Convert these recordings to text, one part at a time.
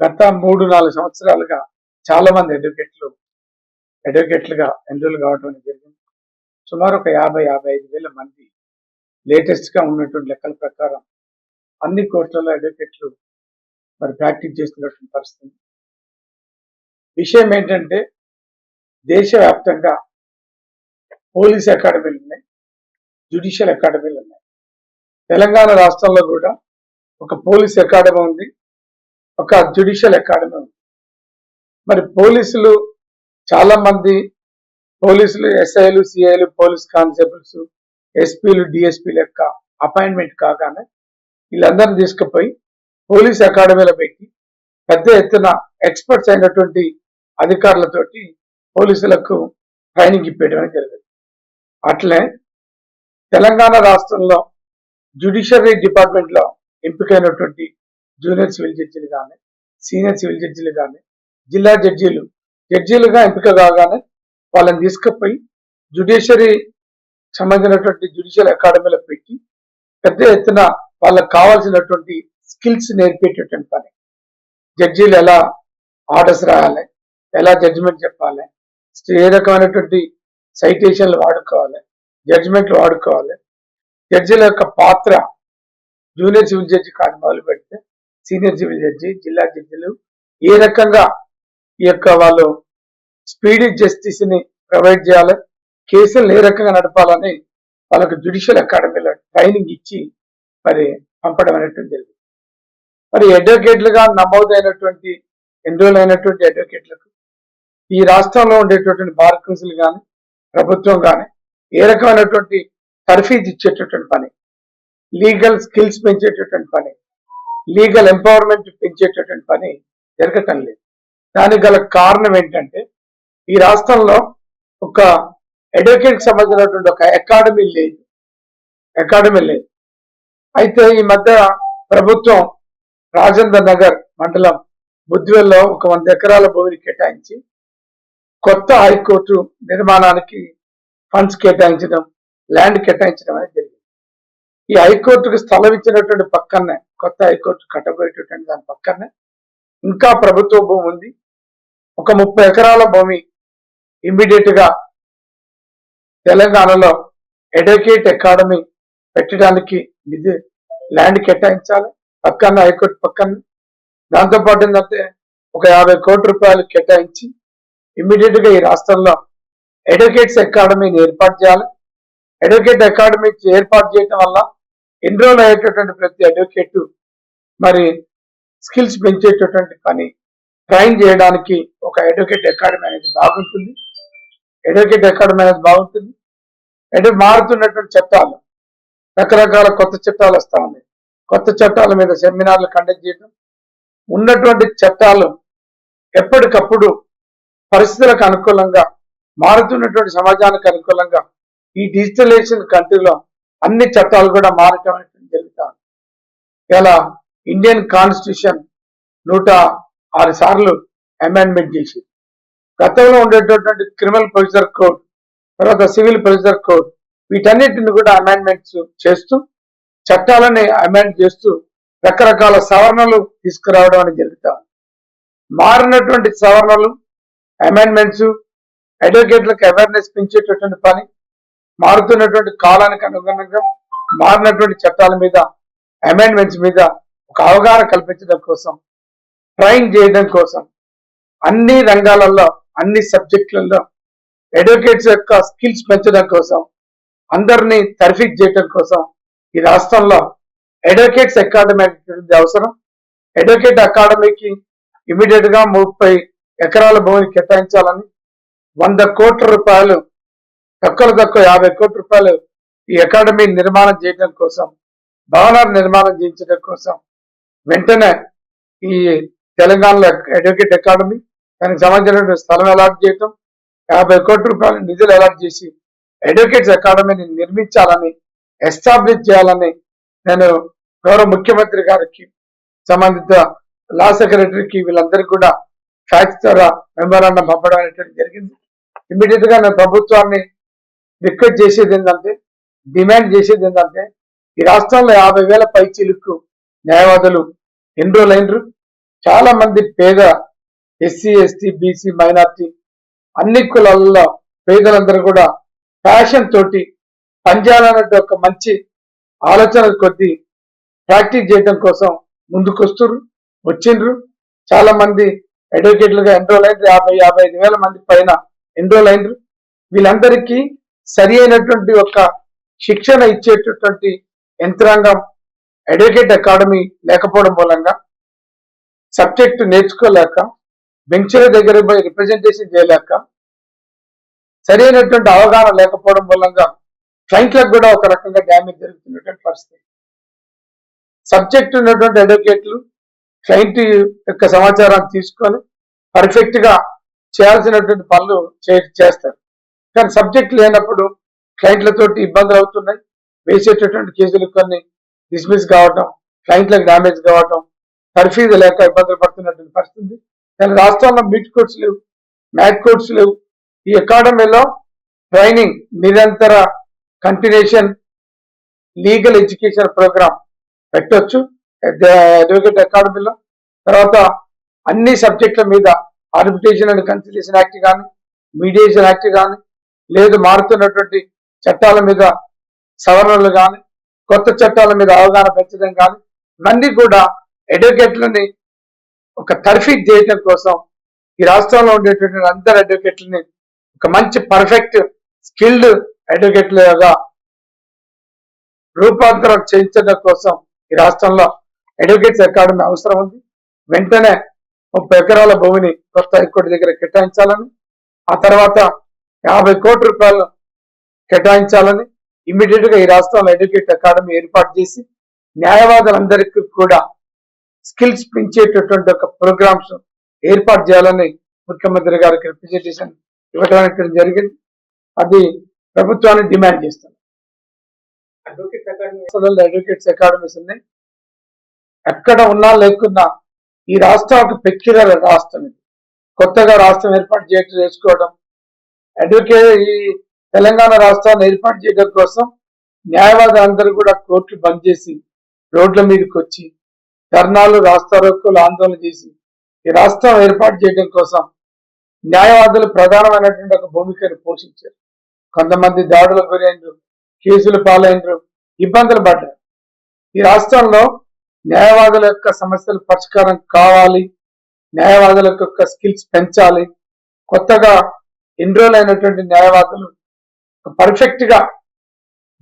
గత మూడు నాలుగు సంవత్సరాలుగా చాలా మంది అడ్వకేట్లు అడ్వకేట్లుగా ఎన్రోల్ కావడం జరిగింది. సుమారు ఒక యాభై యాభై ఐదు వేల మంది లేటెస్ట్గా ఉన్నటువంటి లెక్కల ప్రకారం అన్ని కోర్టులలో అడ్వకేట్లు మరి ప్రాక్టీస్ చేస్తున్నటువంటి పరిస్థితి. విషయం ఏంటంటే దేశవ్యాప్తంగా పోలీస్ అకాడమీలు ఉన్నాయి జ్యుడిషియల్ అకాడమీలు ఉన్నాయి. తెలంగాణ రాష్ట్రంలో కూడా ఒక పోలీస్ అకాడమీ ఉంది. ఒక జ్యుడిషియల్ అకాడమీ ఉంది. మరి పోలీసులు చాలా మంది పోలీసులు ఎస్ఐలు సిఐలు పోలీస్ కానిస్టేబుల్స్ ఎస్పీలు డిఎస్పీల యొక్క అపాయింట్మెంట్ కాగానే వీళ్ళందరినీ తీసుకుపోయి పోలీస్ అకాడమీలో పెట్టి పెద్ద ఎత్తున ఎక్స్పర్ట్స్ అయినటువంటి అధికారులతోటి పోలీసులకు ట్రైనింగ్ ఇప్పేయడం జరిగింది. అట్లే తెలంగాణ రాష్ట్రంలో జ్యుడిషియరీ డిపార్ట్మెంట్లో ఎంపికైనటువంటి జూనియర్ సివిల్ జడ్జీలు కానీ సీనియర్ సివిల్ జడ్జీలు కానీ జిల్లా జడ్జీలు జడ్జీలుగా ఎంపిక కాగానే వాళ్ళని తీసుకుపోయి జుడిషియరీ సంబంధించినటువంటి జ్యుడిషియల్ అకాడమీలో పెట్టి పెద్ద ఎత్తున వాళ్ళకి కావాల్సినటువంటి స్కిల్స్ నేర్పేటటువంటి పని. జడ్జీలు ఎలా ఆర్డర్స్ రాయాలి ఎలా జడ్జిమెంట్ చెప్పాలి ఏ రకమైనటువంటి సైటేషన్లు వాడుకోవాలి జడ్జిమెంట్లు వాడుకోవాలి. జడ్జిల యొక్క పాత్ర జూనియర్ సివిల్ జడ్జి కాదు మొదలు పెడితే సీనియర్ సివిల్ జడ్జి జిల్లా జడ్జిలు ఏ రకంగా ఈ యొక్క వాళ్ళు స్పీడీ జస్టిస్ని ప్రొవైడ్ చేయాలి కేసులు ఏ రకంగా నడపాలని వాళ్ళకు జ్యుడిషియల్ అకాడమీలో ట్రైనింగ్ ఇచ్చి మరి పంపడం అనేటువంటి జరిగింది. మరి అడ్వకేట్లుగా నమోదైనటువంటి ఎన్రోల్ అయినటువంటి అడ్వకేట్లకు ఈ రాష్ట్రంలో ఉండేటటువంటి బార్ కౌన్సిల్ కానీ ప్రభుత్వం కానీ ఏ రకమైనటువంటి తర్ఫీజ్ ఇచ్చేటటువంటి పని లీగల్ స్కిల్స్ పెంచేటటువంటి పని లీగల్ ఎంపవర్మెంట్ పెంచేటటువంటి పని జరగటం లేదు. దానికి గల కారణం ఏంటంటే ఈ రాష్ట్రంలో ఒక అడ్వకేట్కి సంబంధించినటువంటి ఒక అకాడమీ లేదు. అకాడమీ లేదు. అయితే ఈ మధ్య ప్రభుత్వం రాజేంద్ర నగర్ మండలం బుద్ధివెల్లో ఒక వంద ఎకరాల భూమిని కేటాయించి కొత్త హైకోర్టు నిర్మాణానికి ఫండ్స్ కేటాయించడం ల్యాండ్ కేటాయించడం అనేది జరిగింది. ఈ హైకోర్టుకు స్థలం ఇచ్చినటువంటి పక్కనే కొత్త హైకోర్టు కట్టబోయేటటువంటి దాని పక్కనే ఇంకా ప్రభుత్వ భూమి ఉంది. ఒక ముప్పై ఎకరాల భూమి ఇమ్మీడియట్గా తెలంగాణలో ఎడ్యుకేట్ అకాడమీ పెట్టడానికి నిధి ల్యాండ్ కేటాయించాలి. పక్కన హైకోర్టు పక్కన. దాంతోపాటు ఏంటంటే ఒక యాభై కోట్ల రూపాయలు కేటాయించి ఇమ్మీడియట్గా ఈ రాష్ట్రంలో ఎడ్యుకేట్స్ అకాడమీని ఏర్పాటు చేయాలి. అడ్వకేట్ అకాడమీ ఏర్పాటు చేయడం వల్ల ఎన్రోల్ అయ్యేటటువంటి ప్రతి అడ్వకేట్ మరి స్కిల్స్ పెంచేటటువంటి పని ట్రైన్ చేయడానికి ఒక అడ్వకేట్ అకాడమీ అనేది బాగుంటుంది. అడ్వకేట్ అకాడమీ అనేది బాగుంటుంది. అంటే మారుతున్నటువంటి చట్టాలు రకరకాల కొత్త చట్టాలు వస్తా ఉన్నాయి. కొత్త చట్టాల మీద సెమినార్లు కండక్ట్ చేయడం ఉన్నటువంటి చట్టాలు ఎప్పటికప్పుడు పరిస్థితులకు అనుకూలంగా మారుతున్నటువంటి సమాజానికి అనుకూలంగా ఈ డిజిటలైజేషన్ కంట్రీలో అన్ని చట్టాలు కూడా మారటం అనేది ఇలా ఇండియన్ కాన్స్టిట్యూషన్ నూట ఆరు సార్లు అమెండ్మెంట్ చేసి గతంలో ఉండేటటువంటి క్రిమినల్ ప్రొసీజర్ కోడ్ తర్వాత సివిల్ ప్రొసీజర్ కోడ్ వీటన్నిటిని కూడా అమెండ్మెంట్స్ చేస్తూ చట్టాలని అమెండ్ చేస్తూ రకరకాల సవరణలు తీసుకురావడం అని జరుగుతాను మారినటువంటి సవరణలు అమెండ్మెంట్స్ అడ్వకేట్లకు అవేర్నెస్ పెంచేటటువంటి పని మారుతున్నటువంటి కాలానికి అనుగుణంగా మారినటువంటి చట్టాల మీద అమెండ్మెంట్స్ మీద ఒక అవగాహన కల్పించడం కోసం ట్రైన్ చేయడం కోసం అన్ని రంగాలలో అన్ని సబ్జెక్టులలో అడ్వకేట్స్ యొక్క స్కిల్స్ పెంచడం కోసం అందరినీ తర్ఫీక్ చేయడం కోసం ఈ రాష్ట్రంలో అడ్వకేట్స్ అకాడమీ అవసరం. అడ్వకేట్ అకాడమీకి ఇమీడియట్గా ముప్పై ఎకరాల భూమిని కేటాయించాలని వంద కోట్ల రూపాయలు తక్కువ తక్కువ యాభై కోట్ల రూపాయలు ఈ అకాడమీ నిర్మాణం చేయడం కోసం భవనాలు నిర్మాణం చేయించడం కోసం వెంటనే ఈ తెలంగాణలో అడ్వకేట్ అకాడమీ దానికి సంబంధించిన స్థలం అలాట్ చేయటం యాభై కోట్ల రూపాయల నిధులు అలాట్ చేసి అడ్వకేట్స్ అకాడమీని నిర్మించాలని ఎస్టాబ్లిష్ చేయాలని నేను గౌరవ ముఖ్యమంత్రి గారికి సంబంధిత లా సెక్రటరీకి వీళ్ళందరికీ కూడా ఫ్యాక్స్ ద్వారా మెమోరాండం పంపడం అనేటువంటి జరిగింది. ఇమీడియట్గా నేను ప్రభుత్వాన్ని రిక్వెస్ట్ చేసేది ఏంటంటే డిమాండ్ చేసేది ఏంటంటే ఈ రాష్ట్రంలో యాభై వేల పై న్యాయవాదులు ఎన్రోల్ అయినరు. చాలా మంది పేద ఎస్సీ ఎస్టీ బీసీ మైనార్టీ అన్ని కులాలలో పేదలందరూ కూడా ఫ్యాషన్ తోటి పనిచేయాలన్నట్టు ఒక మంచి ఆలోచన కొద్దీ ప్రాక్టీస్ చేయడం కోసం ముందుకొస్తురు వచ్చిండ్రు. చాలా మంది అడ్వకేట్లుగా ఎన్రోల్ అయినరు. యాభై యాభై ఐదు వేల మంది పైన ఎన్రోల్ అయినరు. వీళ్ళందరికీ సరి అయినటువంటి ఒక శిక్షణ ఇచ్చేటటువంటి యంత్రాంగం అడ్వకేట్ అకాడమీ లేకపోవడం మూలంగా సబ్జెక్టు నేర్చుకోలేక బెంచ్ల దగ్గర పోయి రిప్రజెంటేషన్ చేయలేక సరైనటువంటి అవగాహన లేకపోవడం మూలంగా క్లయింట్లకు కూడా ఒక రకంగా డ్యామేజ్ జరుగుతున్నటువంటి పరిస్థితి. సబ్జెక్ట్ ఉన్నటువంటి అడ్వకేట్లు క్లయింట్ యొక్క సమాచారాన్ని తీసుకొని పర్ఫెక్ట్గా చేయాల్సినటువంటి పనులు చే- చేస్తారు. కానీ సబ్జెక్ట్ లేనప్పుడు క్లయింట్లతోటి ఇబ్బందులు అవుతున్నాయి. వేసేటటువంటి కేసులు కొన్ని డిస్మిస్ కావటం క్లయింట్లకు డ్యామేజ్ కావటం తర్ఫీదు లేక ఇబ్బందులు పడుతున్నటువంటి పరిస్థితి కానీ రాష్ట్రంలో మీట్ కోర్ట్స్ లేవు మ్యాట్ కోర్ట్స్ లేవు. ఈ అకాడమీలో ట్రైనింగ్ నిరంతర కంటిన్యూషన్ లీగల్ ఎడ్యుకేషన్ ప్రోగ్రామ్ పెట్టొచ్చు. అడ్వకేట్ అకాడమీలో. తర్వాత అన్ని సబ్జెక్టుల మీద ఆర్బిటేషన్ అండ్ కన్సిలేషన్ యాక్ట్ కానీ మీడియేషన్ యాక్ట్ కానీ లేదు మారుతున్నటువంటి చట్టాల మీద సవరణలు కానీ కొత్త చట్టాల మీద అవగాహన పెంచడం కానీ ఇవన్నీ కూడా అడ్వకేట్లని ఒక తర్ఫీక్ చేయడం కోసం ఈ రాష్ట్రంలో ఉండేటువంటి అందరు అడ్వకేట్లని ఒక మంచి పర్ఫెక్ట్ స్కిల్డ్ అడ్వకేట్లుగా రూపాంతరం చేయించడం కోసం ఈ రాష్ట్రంలో అడ్వకేట్స్ అకాడమీ అవసరం ఉంది. వెంటనే ముప్పై ఎకరాల భూమిని కొత్త హైకోర్టు దగ్గర కేటాయించాలని ఆ తర్వాత యాభై కోట్ల రూపాయలు కేటాయించాలని ఇమ్మీడియట్గా ఈ రాష్ట్రంలో ఎడ్యుకేట్ అకాడమీ ఏర్పాటు చేసి న్యాయవాదులందరికీ కూడా స్కిల్స్ పెంచేటటువంటి ఒక ప్రోగ్రామ్స్ ఏర్పాటు చేయాలని ముఖ్యమంత్రి గారికి రిప్రజెంటేషన్ ఇవ్వడానికి జరిగింది. అది ప్రభుత్వాన్ని డిమాండ్ చేస్తుంది. అడ్వకేట్ అకాడమీ అడ్వకేట్స్ అకాడమీస్ ఉన్నాయి. ఎక్కడ ఉన్నా లేకున్నా ఈ రాష్ట్రం ఒక పెక్యులర్ రాష్ట్రం ఇది. కొత్తగా రాష్ట్రం ఏర్పాటు చేసుకోవడం అడ్వకేట్ ఈ తెలంగాణ రాష్ట్రాన్ని ఏర్పాటు చేయడం కోసం న్యాయవాదులందరూ కూడా కోర్టులు బంద్ చేసి రోడ్ల మీదకి వచ్చి ధర్నాలు రాస్తారోకోలు ఆందోళన చేసి ఈ రాష్ట్రం ఏర్పాటు చేయడం కోసం న్యాయవాదులు ప్రధానమైనటువంటి ఒక భూమికను పోషించారు. కొంతమంది దాడులకు గురైనరు కేసులు పాలైనరు ఇబ్బందులు పడ్డారు. ఈ రాష్ట్రంలో న్యాయవాదుల యొక్క సమస్యల పరిష్కారం కావాలి న్యాయవాదుల యొక్క స్కిల్స్ పెంచాలి కొత్తగా ఎన్రోల్ అయినటువంటి న్యాయవాదులు పర్ఫెక్ట్గా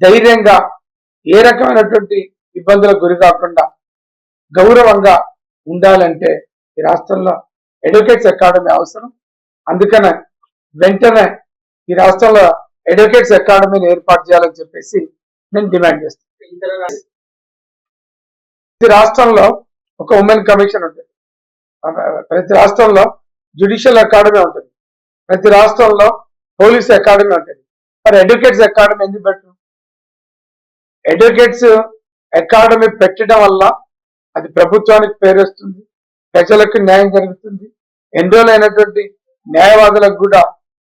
ధైర్యంగా ఏ రకమైనటువంటి ఇబ్బందులకు గురి కాకుండా గౌరవంగా ఉండాలంటే ఈ రాష్ట్రంలో అడ్వకేట్స్ అకాడమీ అవసరం. అందుకనే వెంటనే ఈ రాష్ట్రంలో అడ్వకేట్స్ అకాడమీని ఏర్పాటు చేయాలని చెప్పేసి నేను డిమాండ్ చేస్తాను ప్రతి రాష్ట్రంలో ఒక ఉమెన్ కమిషన్ ఉంటుంది. ప్రతి రాష్ట్రంలో జ్యుడిషియల్ అకాడమీ ఉంటుంది. ప్రతి రాష్ట్రంలో పోలీస్ అకాడమీ ఉంటుంది. మరి అడ్వకేట్స్ అకాడమీ ఎందుకు పెట్టరు? అడ్వకేట్స్ అకాడమీ పెట్టడం వల్ల అది ప్రభుత్వానికి పేరు వస్తుంది ప్రజలకు న్యాయం జరుగుతుంది. ఎన్రోల్ అయినటువంటి న్యాయవాదులకు కూడా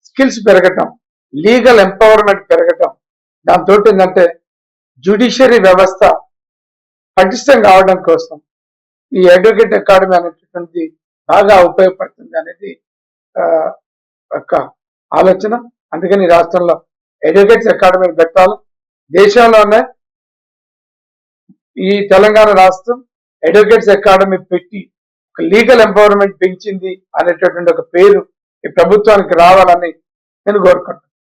స్కిల్స్ పెరగటం లీగల్ ఎంపవర్మెంట్ పెరగటం దాంతో ఏంటంటే జ్యుడిషియరీ వ్యవస్థ పటిష్టం కావడం కోసం ఈ అడ్వకేట్ అకాడమీ అనేటటువంటిది బాగా ఉపయోగపడుతుంది అనేది యొక్క ఆలోచన. అందుకని ఈ రాష్ట్రంలో ఎడ్యుకేట్స్ అకాడమీ పెట్టాలి. దేశంలోనే ఈ తెలంగాణ రాష్ట్రం అడ్వకేట్స్ అకాడమీ పెట్టి ఒక లీగల్ ఎంపవర్మెంట్ పెంచింది అనేటటువంటి ఒక పేరు ఈ ప్రభుత్వానికి రావాలని నేను కోరుకుంటున్నాను.